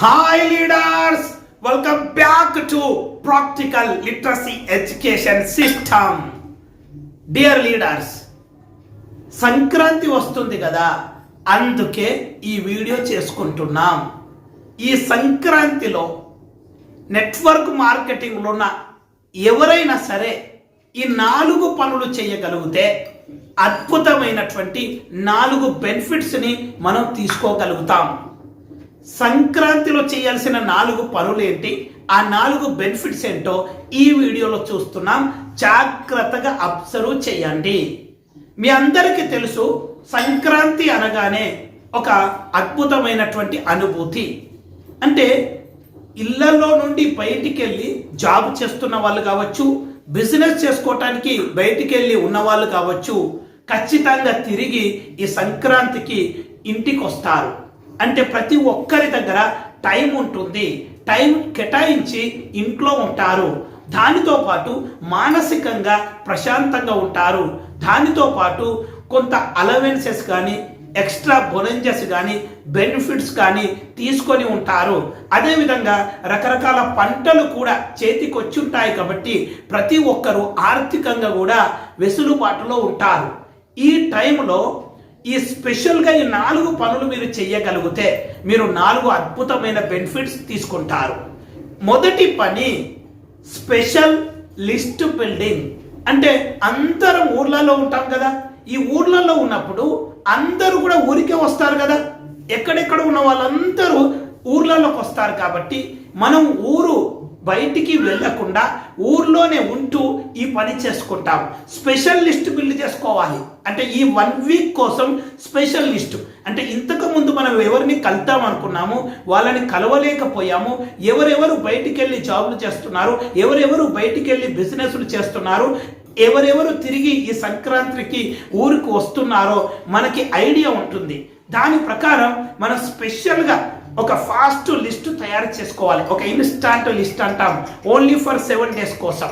Hi leaders welcome back to practical literacy education system dear leaders Sankranti వస్తుంది కదా. అందుకే ఈ వీడియో చేసుకుంటున్నాం. ఈ సంక్రాంతిలో నెట్వర్క్ మార్కెటింగ్లో ఉన్న ఎవరైనా సరే ఈ నాలుగు పనులు చేయగలిగితే అద్భుతమైనటువంటి నాలుగు బెనిఫిట్స్ని మనం తీసుకోగలుగుతాం. సంక్రాంతిలో చేయాల్సిన నాలుగు పనులు ఏంటి? ఆ నాలుగు బెనిఫిట్స్ ఏంటో ఈ వీడియోలో చూస్తున్నాం. జాగ్రత్తగా అబ్జర్వ్ చేయండి. మీ అందరికీ తెలుసు సంక్రాంతి అనగానే ఒక అద్భుతమైనటువంటి అనుభూతి. అంటే ఇళ్ళలో నుండి బయటికి వెళ్ళి జాబ్ చేస్తున్న వాళ్ళు కావచ్చు బిజినెస్ చేసుకోవటానికి బయటికి వెళ్ళి ఉన్న వాళ్ళు కావచ్చు ఖచ్చితంగా తిరిగి ఈ సంక్రాంతికి ఇంటికి వస్తారు అంటే ప్రతి ఒక్కరి దగ్గర టైం ఉంటుంది. టైం కేటాయించి ఇంట్లో ఉంటారు. దానితో పాటు మానసికంగా ప్రశాంతంగా ఉంటారు. దానితో పాటు కొంత అలవెన్సెస్ కానీ ఎక్స్ట్రా బొలెంజెస్ కానీ బెనిఫిట్స్ కానీ తీసుకొని ఉంటారు. అదేవిధంగా రకరకాల పంటలు కూడా చేతికొచ్చి ఉంటాయి కాబట్టి ప్రతి ఒక్కరూ ఆర్థికంగా కూడా వెసులుబాటులో ఉంటారు. ఈ టైంలో ఈ స్పెషల్గా ఈ నాలుగు పనులు మీరు చేయగలిగితే మీరు నాలుగు అద్భుతమైన బెనిఫిట్స్ తీసుకుంటారు. మొదటి పని స్పెషల్ లిస్ట్ బిల్డింగ్. అంటే అందరం ఊర్లలో ఉంటాం కదా ఈ ఊర్లలో ఉన్నప్పుడు అందరూ కూడా ఊరికే వస్తారు కదా. ఎక్కడెక్కడ ఉన్న వాళ్ళందరూ ఊర్లలోకి వస్తారు కాబట్టి మనం ఊరు బయటికి వెళ్ళకుండా ఊర్లోనే ఉంటూ ఈ పని చేసుకుంటాం. స్పెషల్ లిస్ట్ బిల్డ్ చేసుకోవాలి అంటే ఈ వన్ వీక్ కోసం స్పెషల్ లిస్ట్ అంటే ఇంతకు ముందు మనం ఎవరిని కలుద్దాం అనుకున్నాము వాళ్ళని కలవలేకపోయాము ఎవరెవరు బయటికి వెళ్ళి జాబులు చేస్తున్నారు ఎవరెవరు బయటికి వెళ్ళి బిజినెస్లు చేస్తున్నారు ఎవరెవరు తిరిగి ఈ సంక్రాంతికి ఊరికి వస్తున్నారో మనకి ఐడియా ఉంటుంది. దాని ప్రకారం మనం స్పెషల్గా ఒక ఫాస్ట్ లిస్ట్ తయారు చేసుకోవాలి. ఒక ఇన్స్టాంట్ లిస్ట్ అంటాం. ఓన్లీ ఫర్ సెవెన్ డేస్ కోసం.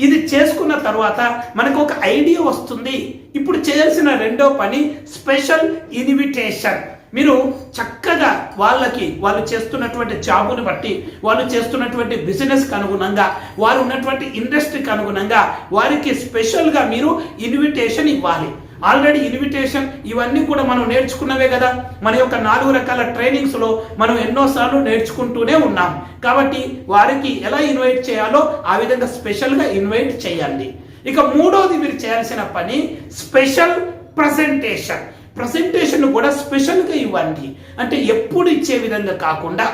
ఇది చేసుకున్న తర్వాత మనకు ఒక ఐడియా వస్తుంది. ఇప్పుడు చేయాల్సిన రెండో పని స్పెషల్ ఇన్విటేషన్. మీరు చక్కగా వాళ్ళకి వాళ్ళు చేస్తున్నటువంటి జాబుని బట్టి వాళ్ళు చేస్తున్నటువంటి బిజినెస్కి అనుగుణంగా వారు ఉన్నటువంటి ఇండస్ట్రీకి అనుగుణంగా వారికి స్పెషల్గా మీరు ఇన్విటేషన్ ఇవ్వాలి. ఆల్రెడీ ఇన్విటేషన్ ఇవన్నీ కూడా మనం నేర్చుకున్నవే కదా. మన యొక్క నాలుగు రకాల ట్రైనింగ్స్లో మనం ఎన్నోసార్లు నేర్చుకుంటూనే ఉన్నాం. కాబట్టి వారికి ఎలా ఇన్వైట్ చేయాలో ఆ విధంగా స్పెషల్గా ఇన్వైట్ చేయండి. ఇక మూడోది మీరు చేయాల్సిన పని స్పెషల్ ప్రజెంటేషన్ ప్రజెంటేషన్ కూడా స్పెషల్గా ఇవ్వండి. అంటే ఎప్పుడు ఇచ్చే విధంగా కాకుండా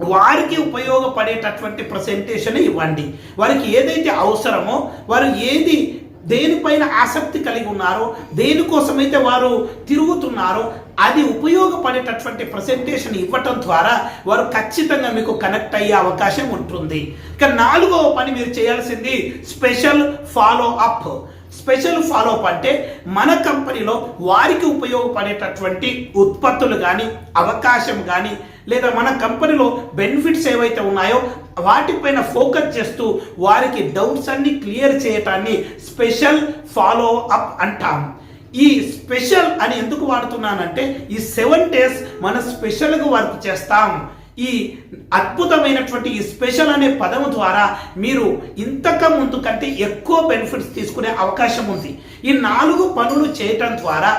వారికి ఉపయోగపడేటటువంటి ప్రజెంటేషన్ ఇవ్వండి. వారికి ఏదైతే అవసరమో వారు ఏది దేనిపైన ఆసక్తి కలిగి ఉన్నారో దేనికోసమైతే వారు తిరుగుతున్నారో అది ఉపయోగపడేటటువంటి ప్రజెంటేషన్ ఇవ్వటం ద్వారా వారు ఖచ్చితంగా మీకు కనెక్ట్ అయ్యే అవకాశం ఉంటుంది. ఇక నాలుగవ పని మీరు చేయాల్సింది special follow up special follow up అంటే మన కంపెనీలో వారికి ఉపయోగపడేటటువంటి ఉత్పత్తులు కానీ అవకాశం కానీ లేదా మన కంపెనీలో బెనిఫిట్స్ ఏవైతే ఉన్నాయో వాటిపైన ఫోకస్ చేస్తూ వారికి డౌట్స్ అన్ని క్లియర్ చేయటాన్ని స్పెషల్ ఫాలో అప్ అంటాం. ఈ స్పెషల్ అని ఎందుకు వాడుతున్నానంటే ఈ సెవెన్ డేస్ మనం స్పెషల్గా వర్క్ చేస్తాం. ఈ అద్భుతమైనటువంటి ఈ స్పెషల్ అనే పదము ద్వారా మీరు ఇంతక ముందు కంటే ఎక్కువ బెనిఫిట్స్ తీసుకునే అవకాశం ఉంది. ఈ నాలుగు పనులు చేయటం ద్వారా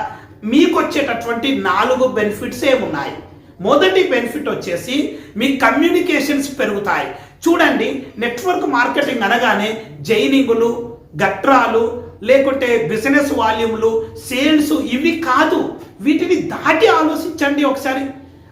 మీకు వచ్చేటటువంటి నాలుగు బెనిఫిట్స్ ఏమున్నాయి మొదటి బెనిఫిట్ వచ్చేసి మీ కమ్యూనికేషన్స్ పెరుగుతాయి. చూడండి నెట్వర్క్ మార్కెటింగ్ అనగానే జైనింగులు గట్రాలు లేకుంటే బిజినెస్ వాల్యూమ్లు సేల్స్ ఇవి కాదు. వీటిని దాటి ఆలోచించండి ఒకసారి.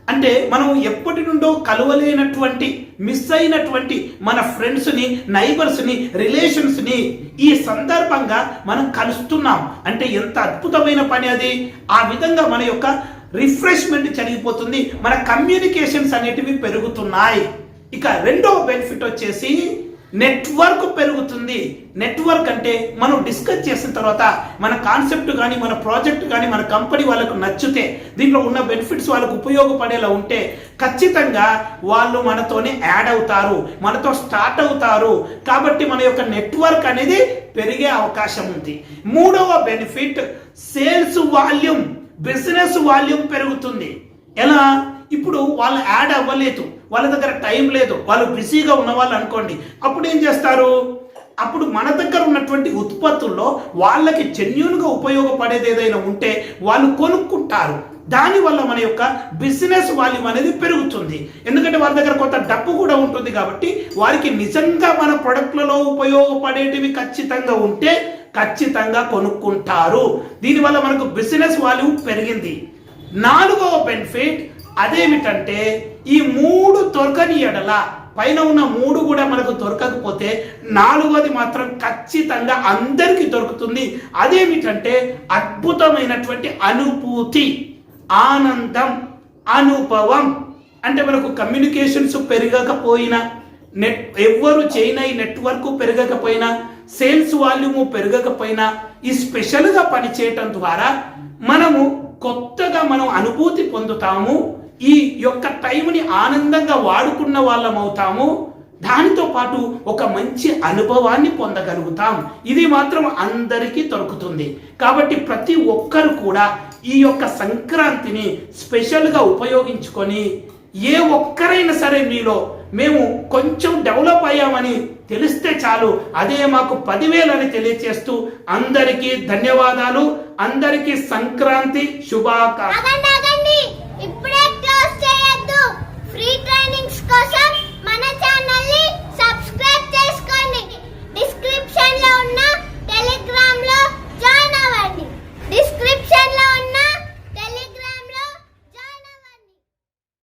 అంటే మనం ఎప్పటి నుండో కలవలేనటువంటి మిస్ అయినటువంటి మన ఫ్రెండ్స్ని నైబర్స్ని రిలేషన్స్ని ఈ సందర్భంగా మనం కలుస్తున్నాం. అంటే ఎంత అద్భుతమైన పని అది. ఆ విధంగా మన యొక్క రిఫ్రెష్మెంట్ జరిగిపోతుంది. మన కమ్యూనికేషన్స్ అనేటివి పెరుగుతున్నాయి. ఇక రెండవ బెనిఫిట్ వచ్చేసి నెట్వర్క్ పెరుగుతుంది. నెట్వర్క్ అంటే మనం డిస్కస్ చేసిన తర్వాత మన కాన్సెప్ట్ కానీ మన ప్రాజెక్ట్ కానీ మన కంపెనీ వాళ్ళకు నచ్చితే దీంట్లో ఉన్న బెనిఫిట్స్ వాళ్ళకు ఉపయోగపడేలా ఉంటే ఖచ్చితంగా వాళ్ళు మనతోనే యాడ్ అవుతారు మనతో స్టార్ట్ అవుతారు. కాబట్టి మన యొక్క నెట్వర్క్ అనేది పెరిగే అవకాశం ఉంది. మూడవ benefit sales volume. Business volume పెరుగుతుంది. ఎలా? ఇప్పుడు వాళ్ళు యాడ్ అవ్వలేదు. వాళ్ళ దగ్గర టైం లేదు. వాళ్ళు బిజీగా ఉన్న వాళ్ళు అనుకోండి. అప్పుడు ఏం చేస్తారు? అప్పుడు మన దగ్గర ఉన్నటువంటి ఉత్పత్తుల్లో వాళ్ళకి జెన్యున్గా ఉపయోగపడేది ఏదైనా ఉంటే వాళ్ళు కొనుక్కుంటారు. దానివల్ల మన యొక్క బిజినెస్ వాల్యూమ్ అనేది పెరుగుతుంది. ఎందుకంటే వాళ్ళ దగ్గర కొంత డబ్బు కూడా ఉంటుంది కాబట్టి వారికి నిజంగా మన ప్రొడక్ట్లలో ఉపయోగపడేటివి ఖచ్చితంగా ఉంటే ఖచ్చితంగా కొనుక్కుంటారు. దీనివల్ల మనకు బిజినెస్ వాల్యూ పెరిగింది. నాలుగవ బెనిఫిట్ అదేమిటంటే ఈ మూడు దొరకని ఎడల పైన ఉన్న మూడు కూడా మనకు దొరకకపోతే నాలుగోది మాత్రం ఖచ్చితంగా అందరికీ దొరుకుతుంది. అదేమిటంటే అద్భుతమైనటువంటి అనుభూతి ఆనందం అనుభవం. అంటే మనకు కమ్యూనికేషన్స్ పెరగకపోయినా నెట్ ఎవ్వరు చేయని నెట్వర్క్ పెరగకపోయినా సేల్స్ వాల్యూము పెరగకపోయినా ఈ స్పెషల్గా పనిచేయటం ద్వారా మనము కొత్తగా మనం అనుభూతి పొందుతాము ఈ యొక్క టైంని ఆనందంగా వాడుకున్న వాళ్ళం అవుతాము దానితో పాటు ఒక మంచి అనుభవాన్ని పొందగలుగుతాం. ఇది మాత్రం అందరికీ దొరుకుతుంది. కాబట్టి ప్రతి ఒక్కరు కూడా ఈ యొక్క సంక్రాంతిని స్పెషల్గా ఉపయోగించుకొని ఏ ఒక్కరైనా సరే మీలో మేము కొంచెం డెవలప్ అయ్యామని తెలుస్తుంది చాలు. అదే మాకు పదివేలు అని తెలియచేస్తూ అందరికీ ధన్యవాదాలు. అందరికీ సంక్రాంతి శుభాకాంక్షలు. ఫ్రీ ట్రైనింగ్స్ కోసం